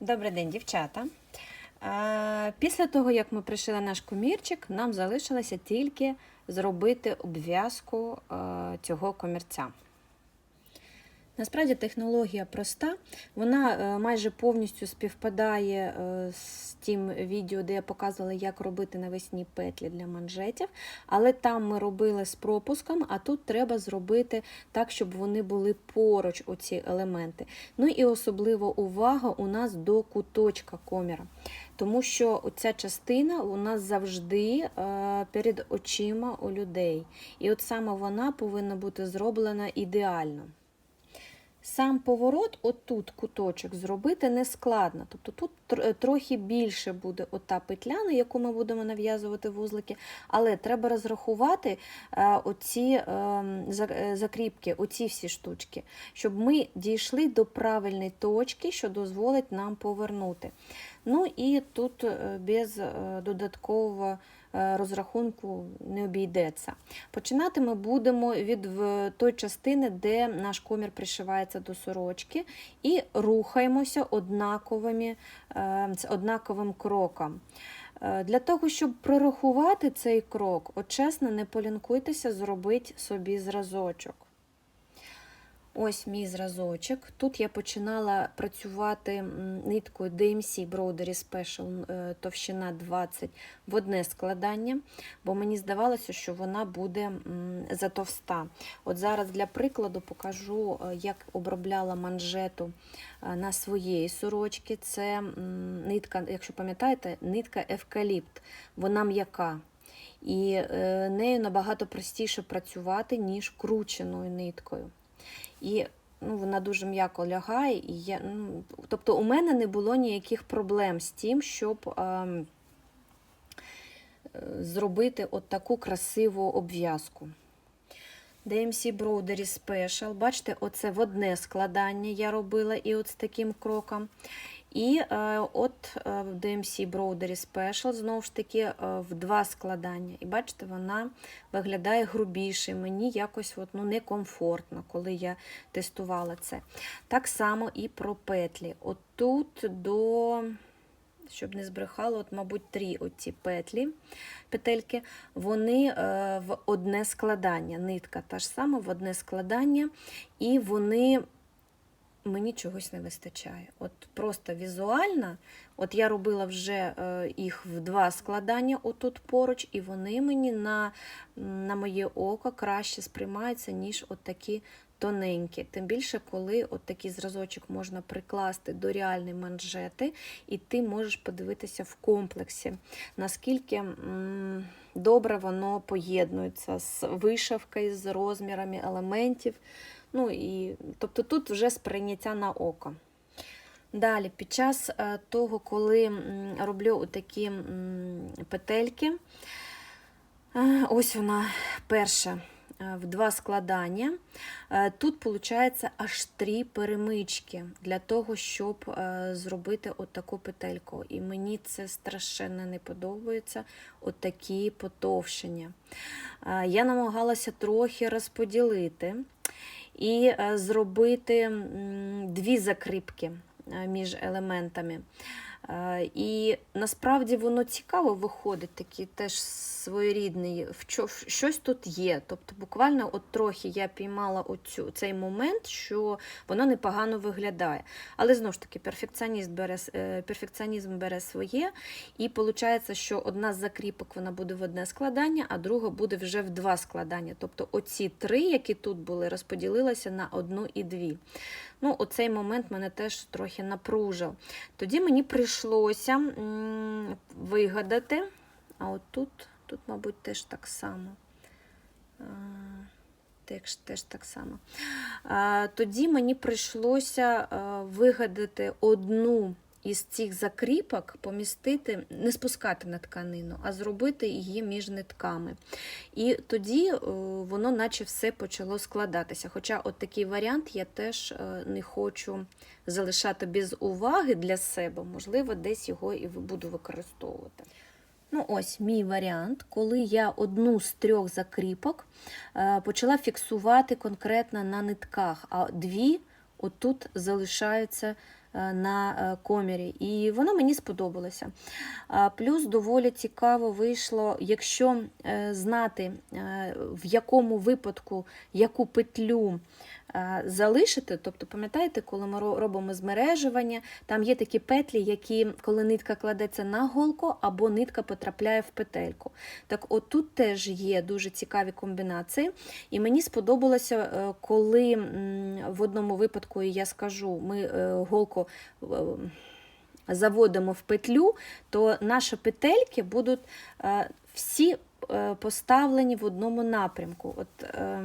Добрий день, дівчата. Після того, як ми пришили наш комірчик, нам залишилося тільки зробити обв'язку цього комірця. Насправді технологія проста, вона е, майже повністю співпадає е, з тим відео, де я показувала, як робити навесні петлі для манжетів, але там ми робили з пропуском, а тут треба зробити так, щоб вони були поруч, оці елементи. Ну і особливо увага у нас до куточка коміра. Тому що ця частина у нас завжди е, перед очима у людей. І от саме вона повинна бути зроблена ідеально. Сам поворот, отут куточок зробити не складно. Тобто тут трохи більше буде ота петля, на яку ми будемо нав'язувати вузлики, але треба розрахувати е, оці е, е, закріпки, оці всі штучки, щоб ми дійшли до правильної точки, що дозволить нам повернути. Ну і тут е, без е, додаткового е, розрахунку не обійдеться. Починати ми будемо від той частини, де наш комір пришивається до сорочки, і рухаємося однаковими, е, однаковим кроком. Е, Для того, щоб прорахувати цей крок, от чесно, не полінкуйтеся, зробити собі зразочок. Ось мій зразочок. Тут я починала працювати ниткою DMC Broderie Special е, товщина 20 в одне складання, бо мені здавалося, що вона буде затовста. От зараз для прикладу покажу, е, як обробляла манжету е, на своєї сорочки. Це нитка, якщо пам'ятаєте, нитка евкаліпт. Вона м'яка. І нею набагато простіше працювати, ніж крученою ниткою. І ну, вона дуже м'яко лягає. І я, ну, тобто у мене не було ніяких проблем з тим, щоб е, зробити от таку красиву обв'язку. DMC Broderie Special. Бачите, оце в одне складання я робила і от з таким кроком. І е, от е, в DMC Broderie Special, знову ж таки, е, в два складання. І бачите, вона виглядає грубіше. Мені якось от, ну, некомфортно, коли я тестувала це. Так само і про петлі. От тут до, щоб не збрехало, от, мабуть, три оці петлі, петельки, вони в одне складання. Нитка та ж сама в одне складання, і вони мені чогось не вистачає. От просто візуально, от я робила вже е, їх в два складання отут поруч, і вони мені на, на моє око краще сприймаються, ніж от такі тоненькі. Тим більше, коли от такий зразочок можна прикласти до реальної манжети, і ти можеш подивитися в комплексі, наскільки м, добре воно поєднується з вишивкою, з розмірами елементів. Ну, і, тобто тут вже сприйняття на око. Далі, під час е, того, коли роблю такі петельки, е, ось вона перша в два складання. Е, Тут виходить аж три перемички для того, щоб е, зробити отаку петельку. І мені це страшенно не подобається, отакі потовщення. Е, Я намагалася трохи розподілити і е, зробити дві закріпки е, між елементами. Е, І насправді воно цікаво виходить, такий теж своєрідний, щось тут є. Тобто, буквально от трохи я піймала оцю, цей момент, що воно непогано виглядає. Але знову ж таки, перфекціоніст бере, е, перфекціонізм бере своє, і виходить, що одна з закріпок вона буде в одне складання, а друга буде вже в два складання. Тобто оці три, які тут були, розподілилися на одну і дві. Ну, оцей момент мене теж трохи напружив. Тоді мені прийшлося вигадати, а от тут, тут, мабуть, теж так само. Теж, теж так само. Тоді мені прийшлося вигадати одну із цих закріпок, помістити, не спускати на тканину, а зробити її між нитками. І тоді е, воно наче все почало складатися. Хоча от такий варіант я теж е, не хочу залишати без уваги для себе, можливо, десь його і буду використовувати. Ну, ось мій варіант, коли я одну з трьох закріпок е, почала фіксувати конкретно на нитках, а дві отут залишаються на е, комірі, і воно мені сподобалося. Плюс доволі цікаво вийшло, якщо е, знати, е, в якому випадку яку петлю е, залишити. Тобто, пам'ятаєте, коли ми робимо змережування, там є такі петлі, які, коли нитка кладеться на голку або нитка потрапляє в петельку. Так от тут теж є дуже цікаві комбінації. І мені сподобалося, е, коли в одному випадку, я скажу, ми е, голку е, заводимо в петлю, то наші петельки будуть е, всі е, поставлені в одному напрямку. От, е,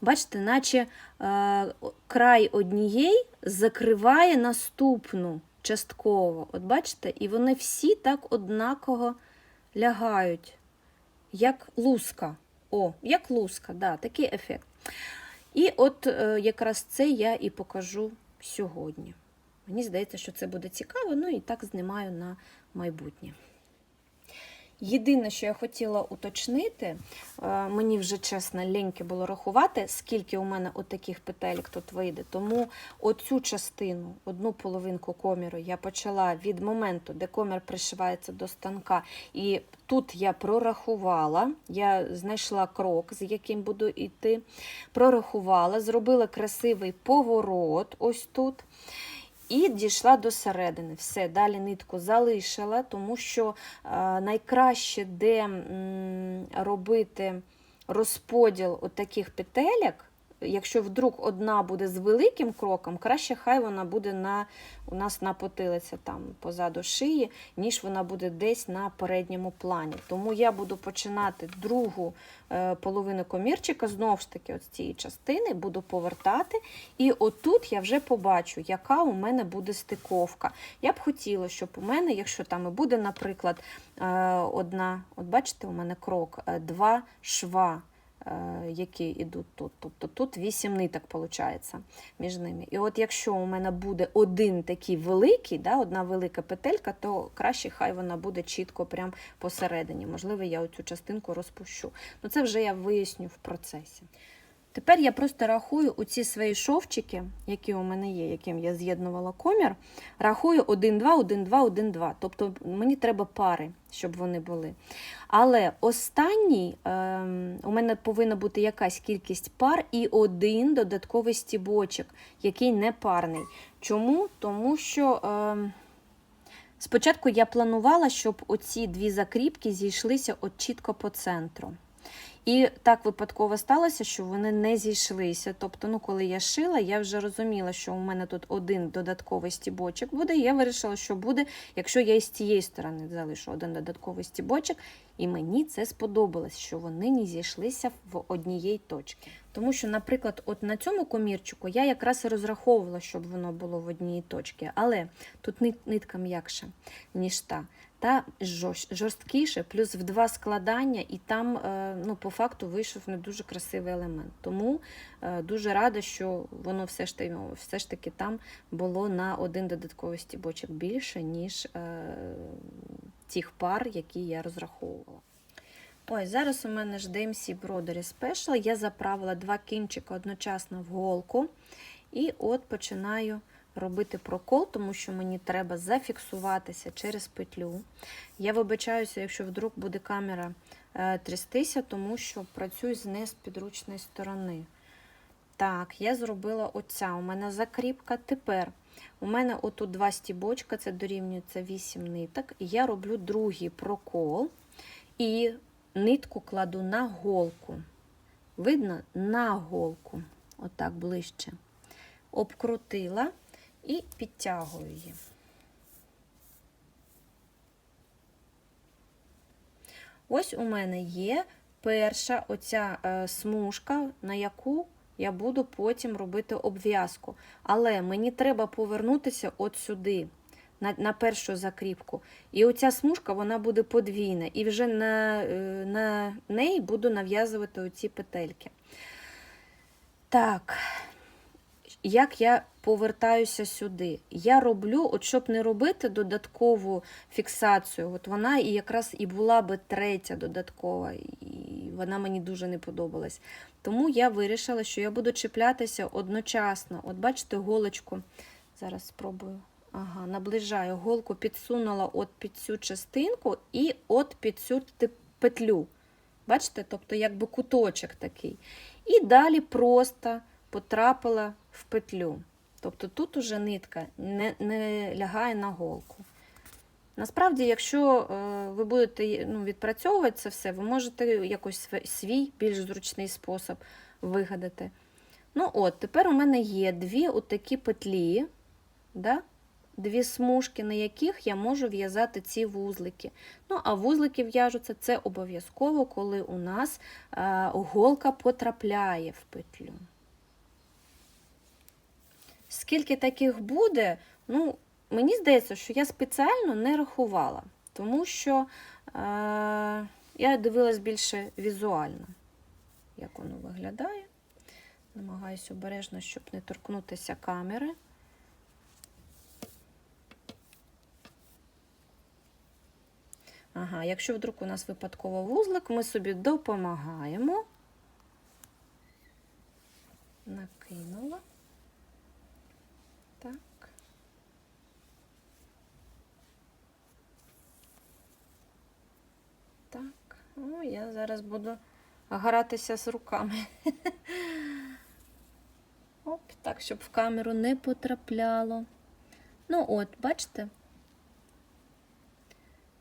бачите, наче край однієї закриває наступну частково. От бачите, і вони всі так однаково лягають, як луска. О, як луска, да, такий ефект. І от якраз це я і покажу сьогодні. Мені здається, що це буде цікаво, ну і так знімаю на майбутнє. Єдине, що я хотіла уточнити, е, мені вже чесно ліньки було рахувати, скільки у мене отаких петелек тут вийде. Тому оцю частину, одну половинку коміру, я почала від моменту, де комір пришивається до станка. І тут я прорахувала, я знайшла крок, з яким буду йти. Прорахувала, зробила красивий поворот ось тут. І дійшла до середини. Все, далі нитку залишила, тому що е, найкраще, де робити розподіл от таких петелек, якщо вдруг одна буде з великим кроком, краще хай вона буде на, у нас на потилиці, там позаду шиї, ніж вона буде десь на передньому плані. Тому я буду починати другу е, половину комірчика, знову ж таки, от з цієї частини, буду повертати. І отут я вже побачу, яка у мене буде стиковка. Я б хотіла, щоб у мене, якщо там і буде, наприклад, е, одна, от бачите, у мене крок, е, два шва. Е, Які йдуть тут. Тобто тут вісім ниток виходить між ними. І от якщо у мене буде один такий великий, да, одна велика петелька, то краще хай вона буде чітко прям посередині. Можливо, я оцю частинку розпущу. Ну це вже я виясню в процесі. Тепер я просто рахую оці свої шовчики, які у мене є, яким я з'єднувала комір. Рахую 1, 2, 1, 2, 1, 2. Тобто мені треба пари, щоб вони були. Але останній ем, у мене повинна бути якась кількість пар і один додатковий стібочок, який не парний. Чому? Тому що. Ем, Спочатку я планувала, щоб оці дві закріпки зійшлися от чітко по центру. І так випадково сталося, що вони не зійшлися. Тобто, ну, коли я шила, я вже розуміла, що у мене тут один додатковий стібочок буде. Я вирішила, що буде, якщо я із цієї сторони залишу один додатковий стібочок. І мені це сподобалось, що вони не зійшлися в однієї точки. Тому що, наприклад, от на цьому комірчику я якраз і розраховувала, щоб воно було в одній точці. Але тут нитка м'якша, ніж та. Та жорсткіше, плюс в два складання, і там е, ну, по факту вийшов не дуже красивий елемент. Тому е, дуже рада, що воно все ж, таки, все ж таки там було на один додатковий стібочок більше, ніж е, тих пар, які я розраховувала. Ой, зараз у мене ж DMC Broderi Special. Я заправила два кінчика одночасно в голку. І от починаю робити прокол, тому що мені треба зафіксуватися через петлю. Я вибачаюся, якщо вдруг буде камера е, трястися, тому що працюю з не з підручної сторони. Так, я зробила оця. У мене закріпка. Тепер у мене отут два стібочка, це дорівнюється 8 ниток. І я роблю другий прокол і нитку кладу на голку. Видно? На голку. Отак ближче. Обкрутила і підтягую її. Ось у мене є перша оця е, смужка, на яку я буду потім робити обв'язку. Але мені треба повернутися от сюди, на, на першу закріпку. І оця смужка вона буде подвійна. І вже на, е, на неї буду нав'язувати оці петельки. Так, як я повертаюся сюди? Я роблю, от щоб не робити додаткову фіксацію, от вона і якраз і була би третя додаткова, і вона мені дуже не подобалась. Тому я вирішила, що я буду чіплятися одночасно. От бачите, голочку Зараз спробую. Ага, наближаю голку, підсунула от під цю частинку і от під цю петлю. Бачите, тобто якби куточок такий. І далі просто потрапила в петлю. Тобто тут уже нитка не, не лягає на голку. Насправді, якщо е, ви будете ну, відпрацьовувати це все, ви можете якось свій більш зручний спосіб вигадати. Ну от, тепер у мене є дві отакі петлі, да? Дві смужки, на яких я можу в'язати ці вузлики. Ну, а вузлики в'яжуться це обов'язково, коли у нас е, голка потрапляє в петлю. Скільки таких буде, ну, мені здається, що я спеціально не рахувала, тому що е, я дивилась більше візуально, як воно виглядає. Намагаюся обережно, щоб не торкнутися камери. Ага, якщо вдруг у нас випадково вузлик, ми собі допомагаємо. Накинула. Так. Так, ну я зараз буду гратися з руками. Оп, так, щоб в камеру не потрапляло. Ну, от, бачите?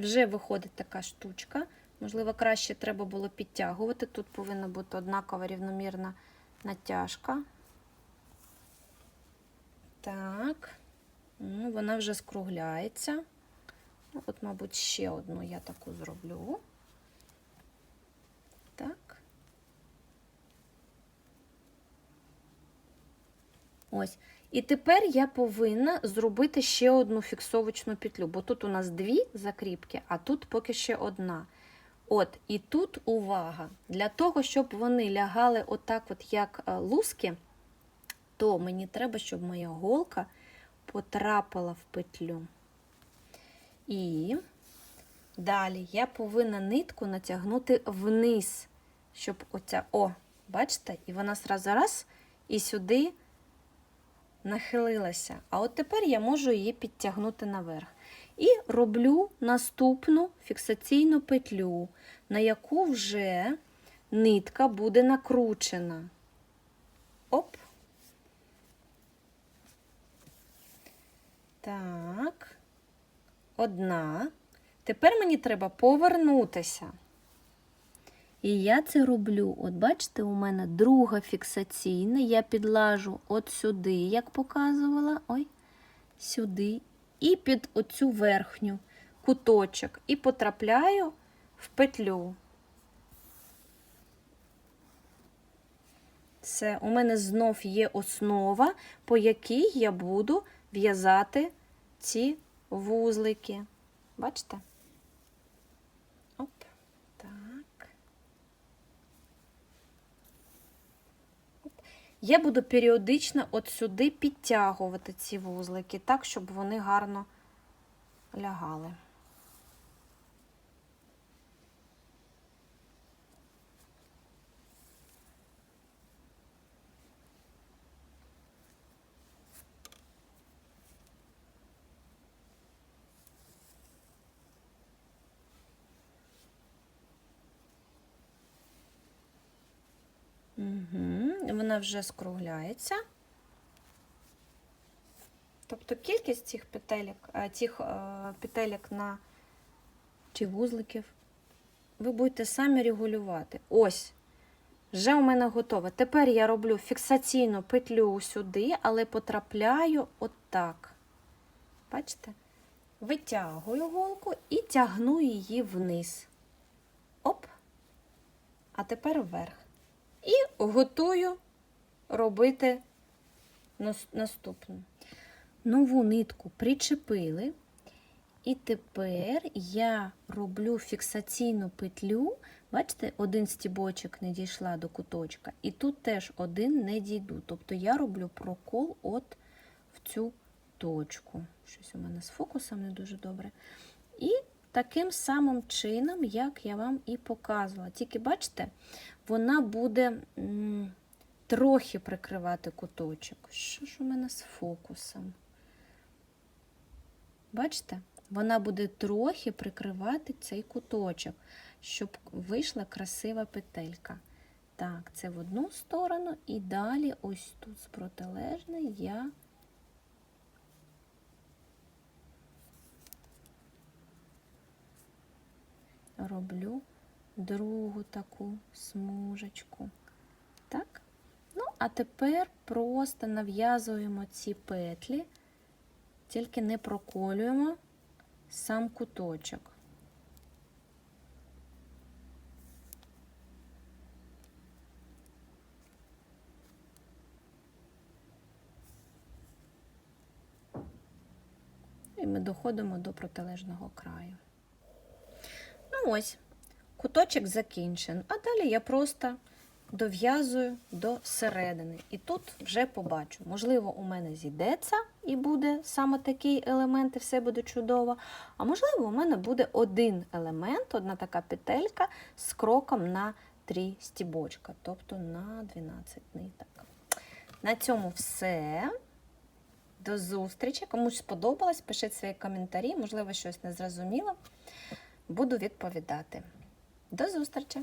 Вже виходить така штучка. Можливо, краще треба було підтягувати. Тут повинна бути однакова рівномірна натяжка. Так, ну, вона вже скругляється. Ну, От, мабуть, ще одну я таку зроблю. Так. Ось. І тепер я повинна зробити ще одну фіксовочну петлю, бо тут у нас дві закріпки, а тут поки ще одна. От, і тут увага. Для того, щоб вони лягали отак, от як е, луски, то мені треба, щоб моя голка потрапила в петлю. І далі я повинна нитку натягнути вниз, щоб оця, о, бачите, і вона зразу раз і сюди нахилилася. А от тепер я можу її підтягнути наверх. І роблю наступну фіксаційну петлю, на яку вже нитка буде накручена. Оп. Так, одна. Тепер мені треба повернутися. І я це роблю. От бачите, у мене друга фіксаційна. Я підлажу от сюди, як показувала. Ой, сюди. І під оцю верхню куточок. І потрапляю в петлю. Все, у мене знов є основа, по якій я буду в'язати ці вузлики. Бачите? Оп, так. Оп. Я буду періодично от сюди підтягувати ці вузлики, так, щоб вони гарно лягали. Угу. Вона вже скругляється. Тобто кількість цих петелек, цих е, петелек на чи вузликів ви будете самі регулювати. Ось, вже у мене готове. Тепер я роблю фіксаційну петлю сюди, але потрапляю отак. Бачите? Витягую голку і тягну її вниз. Оп. А тепер вверх. І готую робити нас- наступну. Нову нитку причепили. І тепер я роблю фіксаційну петлю. Бачите, один стібочок не дійшла до куточка, і тут теж один не дійду. Тобто я роблю прокол от в цю точку. Щось у мене з фокусом не дуже добре. І таким самим чином, як я вам і показувала. Тільки бачите, вона буде трохи прикривати куточок. Що ж у мене з фокусом? Бачите? Вона буде трохи прикривати цей куточок, щоб вийшла красива петелька. Так, це в одну сторону, і далі ось тут з протилежної я роблю другу таку смужечку. Так? А тепер просто нав'язуємо ці петлі, тільки не проколюємо сам куточок. І ми доходимо до протилежного краю. Ну ось, куточок закінчен, а далі я просто дов'язую до середини. І тут вже побачу. Можливо, у мене зійдеться і буде саме такий елемент, і все буде чудово. А можливо, у мене буде один елемент, одна така петелька з кроком на 3 стібочка, тобто на 12 ниток. На цьому все. До зустрічі. Комусь сподобалось, пишіть свої коментарі, можливо, щось не зрозуміло. Буду відповідати. До зустрічі!